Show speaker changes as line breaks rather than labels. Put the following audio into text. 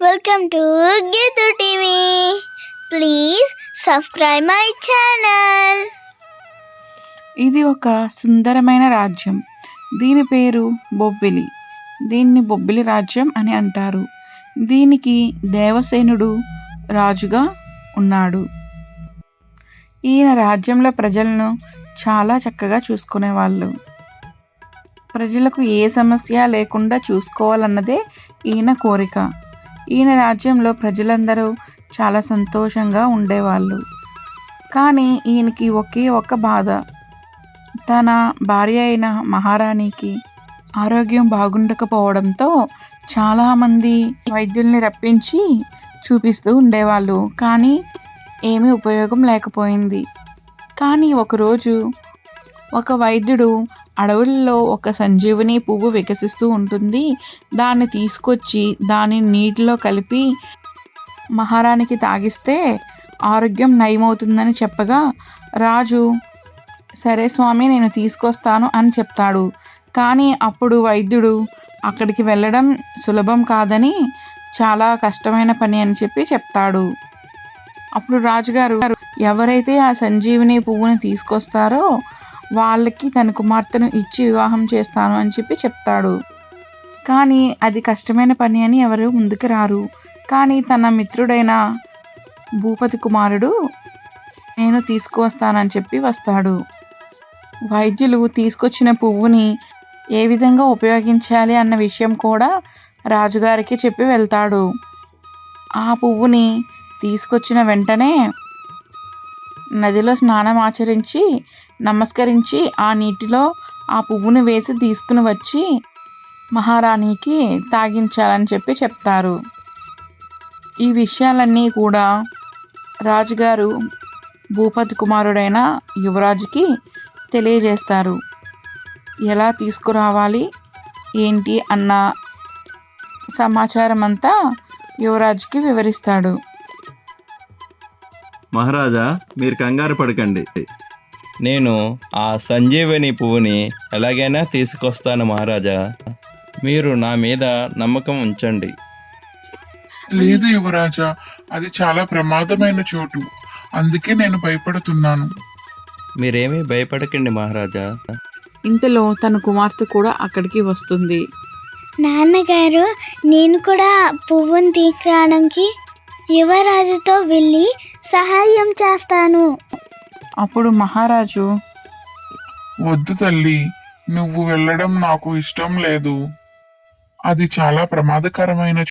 Welcome to Geetu TV please subscribe my channel
ఇది ఒక సుందరమైన రాజ్యం. దీని పేరు బొబ్బిలి. దీన్ని బొబ్బిలి రాజ్యం అని అంటారు. దీనికి దేవసేనుడు రాజుగా ఉన్నాడు. ఈయన రాజ్యంలో ప్రజలను చాలా చక్కగా చూసుకునేవాళ్ళు. ప్రజలకు ఏ సమస్య లేకుండా చూసుకోవాలన్నదే ఈయన కోరిక. ఈయన రాజ్యంలో ప్రజలందరూ చాలా సంతోషంగా ఉండేవాళ్ళు. కానీ ఈయనకి ఒకే ఒక్క బాధ. తన భార్య అయిన మహారాణికి ఆరోగ్యం బాగుండకపోవడంతో చాలామంది వైద్యుల్ని రప్పించి చూపిస్తూ ఉండేవాళ్ళు. కానీ ఏమీ ఉపయోగం లేకపోయింది. కానీ ఒకరోజు ఒక వైద్యుడు అడవుల్లో ఒక సంజీవని పువ్వు వికసిస్తూ ఉంటుంది. దాన్ని తీసుకొచ్చి దానిని నీటిలో కలిపి మహారాణికి తాగిస్తే ఆరోగ్యం నయమవుతుందని చెప్పగా రాజు సరే స్వామి నేను తీసుకొస్తాను అని చెప్తాడు. కానీ అప్పుడు వైద్యుడు అక్కడికి వెళ్ళడం సులభం కాదని చాలా కష్టమైన పని అని చెప్పి చెప్తాడు. అప్పుడు రాజుగారు ఎవరైతే ఆ సంజీవిని పువ్వుని తీసుకొస్తారో వాళ్ళకి తన కుమార్తెను ఇచ్చి వివాహం చేస్తాను అని చెప్పి చెప్తాడు. కానీ అది కష్టమైన పని అని ఎవరు ముందుకు రారు. కానీ తన మిత్రుడైన భూపతి కుమారుడు నేను తీసుకువస్తానని చెప్పి వస్తాడు. వైద్యులు తీసుకొచ్చిన పువ్వుని ఏ విధంగా ఉపయోగించాలి అన్న విషయం కూడా రాజుగారికి చెప్పి వెళ్తాడు. ఆ పువ్వుని తీసుకొచ్చిన వెంటనే నదిలో స్నానం ఆచరించి నమస్కరించి ఆ నీటిలో ఆ పువ్వును వేసి తీసుకుని వచ్చి మహారాణికి తాగించాలని చెప్పి చెప్తారు. ఈ విషయాలన్నీ కూడా రాజుగారు భూపతి కుమారుడైన యువరాజుకి తెలియజేస్తారు. ఎలా తీసుకురావాలి ఏంటి అన్న సమాచారం అంతా యువరాజుకి వివరిస్తాడు.
మహారాజా మీరు కంగారు పడకండి. నేను ఆ సంజీవని పువ్వుని ఎలాగైనా తీసుకొస్తాను మహారాజా. మీరు నా మీద నమ్మకం ఉంచండి.
లేదు యువరాజా అది చాలా ప్రమాదమైన చోటు. అందుకే నేను భయపడుతున్నాను.
మీరేమీ భయపడకండి మహారాజా.
ఇంతలో తన కుమార్తె కూడా అక్కడికి వస్తుంది.
నాన్నగారు నేను కూడా పువ్వుని తీసుకురావడానికి యువరాజుతో వెళ్ళి సహాయం చేస్తాను.
అప్పుడు మహారాజు
వద్దు తల్లి నువ్వు వెళ్ళడం నాకు ఇష్టం లేదు. అది చాలా ప్రమాదకరమైన